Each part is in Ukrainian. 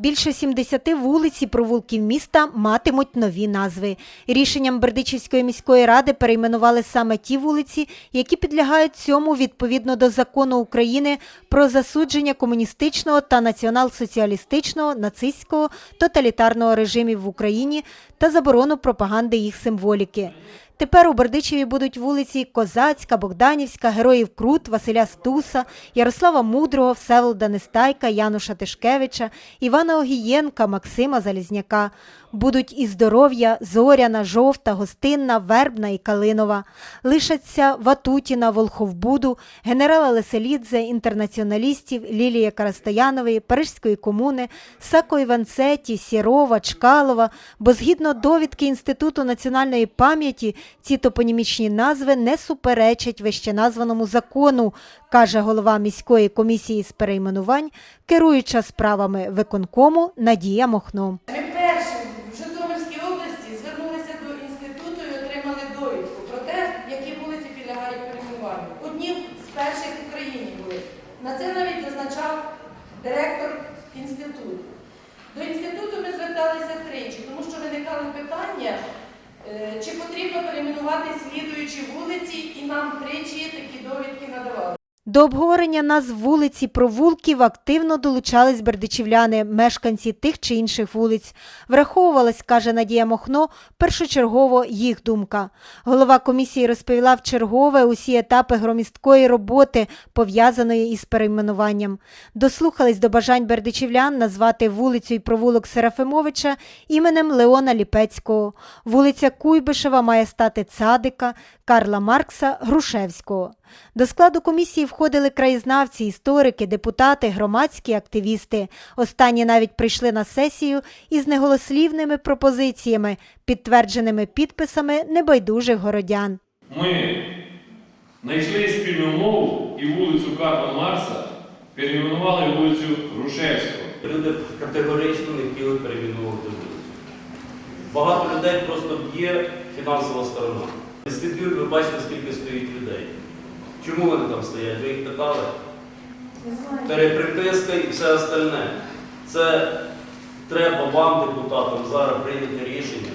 Більше 70 вулиць і провулків міста матимуть нові назви. Рішенням Бердичівської міської ради перейменували саме ті вулиці, які підлягають цьому відповідно до закону України про засудження комуністичного та націонал-соціалістичного, нацистського, тоталітарного режимів в Україні та заборону пропаганди їх символіки. Тепер у Бердичеві будуть вулиці Козацька, Богданівська, Героїв Крут, Василя Стуса, Ярослава Мудрого, Всеволода Нестайка, Януша Тишкевича, Івана Огієнка, Максима Залізняка. Будуть і Здоров'я, Зоряна, Жовта, Гостинна, Вербна і Калинова. Лишаться Ватутіна, Волховбуду, генерала Леселідзе, інтернаціоналістів, Лілія Карастоянової, Парижської комуни, Сако Іванцеті, Сірова, Чкалова, бо згідно довідки Інституту національної пам'яті ці топонімічні назви не суперечать вищеназваному закону, каже голова міської комісії з перейменувань, керуюча справами виконкому Надія Мохно. Перші в Житомирській області звернулися до інституту і отримали довідку про те, які вулиці підлягають перейменуванню. Одні з перших в були. На це навіть зазначав директор інституту. До інституту ми зверталися тричі, тому що виникали питання, чи потрібно перейменувати слідуючі вулиці, і нам тричі такі довідки надавали. До обговорення назв вулиць і провулків активно долучались бердичівляни, мешканці тих чи інших вулиць. Враховувалась, каже Надія Мохно, першочергово їх думка. Голова комісії розповіла вчергове усі етапи громісткої роботи, пов'язаної із перейменуванням. Дослухались до бажань бердичівлян назвати вулицю і провулок Серафимовича іменем Леона Ліпецького. Вулиця Куйбишева має стати Цадика, Карла Маркса, Грушевського. До складу комісії входили краєзнавці, історики, депутати, громадські активісти. Останні навіть прийшли на сесію із неголослівними пропозиціями, підтвердженими підписами небайдужих городян. Ми знайшли спільну мову і вулицю Карла Марса перейменували вулицю Грушевського. Люди категорично не хотіли перейменувати вулицю. Багато людей просто б'є фінансова сторона. Ви бачите, скільки. Чому вони там стоять? Ви їх питали? Переприписка і все остальне. Це треба вам, депутатам, зараз прийняти рішення,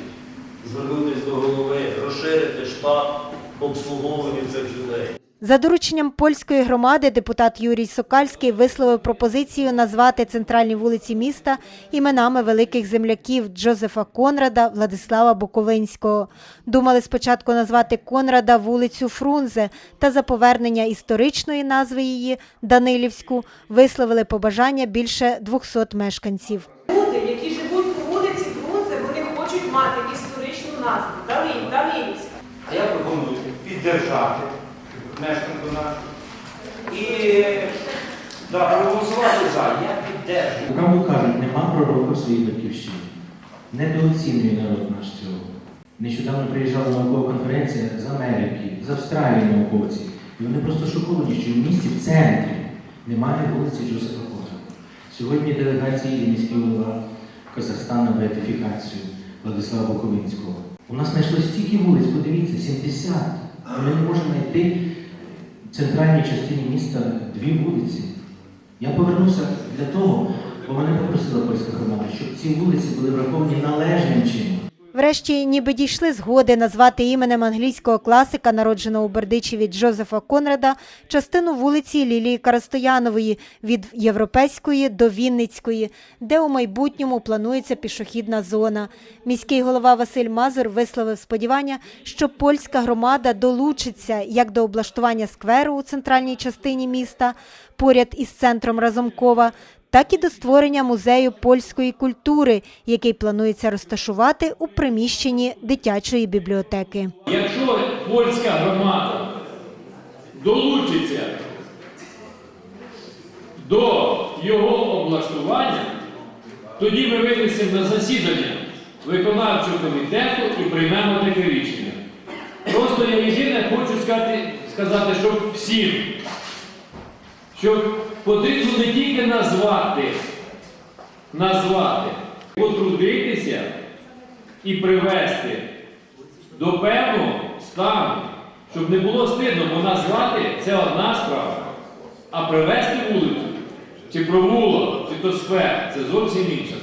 звернутися до голови, розширити штат обслуговування цих людей. За дорученням польської громади депутат Юрій Сокальський висловив пропозицію назвати центральні вулиці міста іменами великих земляків Джозефа Конрада, Владислава Буковинського. Думали спочатку назвати Конрада вулицю Фрунзе та за повернення історичної назви її Данилівську висловили побажання більше 200 мешканців. Люди, які живуть по вулиці Фрунзе, вони хочуть мати історичну назву Далин, Далинівська. А я пропоную піддержати мешканку нашу і да, проголосувати за. Я піддержую. Правду кажуть, нема пророка своїй батьківщині. Недооцінює народ наш цього. Нещодавно приїжджала наукова конференція з Америки, з Австралії науковці. І вони просто шоковані, що в місті в центрі немає вулиці Джозефа Конрада. Сьогодні делегація їде міський голова Казахстан беатифікацію Владислава Буковинського. У нас знайшло стільки вулиць, подивіться, 70. А Ми не можемо знайти в центральній частині міста дві вулиці. Я повернувся для того, бо мене попросила польська громада, щоб ці вулиці були враховані належним чином. Врешті ніби дійшли згоди назвати іменем англійського класика, народженого у Бердичеві Джозефа Конрада, частину вулиці Лілії Карастоянової від Європейської до Вінницької, де у майбутньому планується пішохідна зона. Міський голова Василь Мазур висловив сподівання, що польська громада долучиться як до облаштування скверу у центральній частині міста, поряд із центром Разумкова, так і до створення музею польської культури, який планується розташувати у приміщенні дитячої бібліотеки. Якщо польська громада долучиться до його облаштування, тоді ми винесемо на засідання виконавчого комітету і приймемо таке рішення. Просто я єдине хочу сказати, сказати, щоб всім, що потрібно не тільки назвати, назвати, потрудитися і привести до певного стану, щоб не було стидно, бо назвати це одна справа, а привести вулицю, чи провулок, чи то сфер це зовсім інше.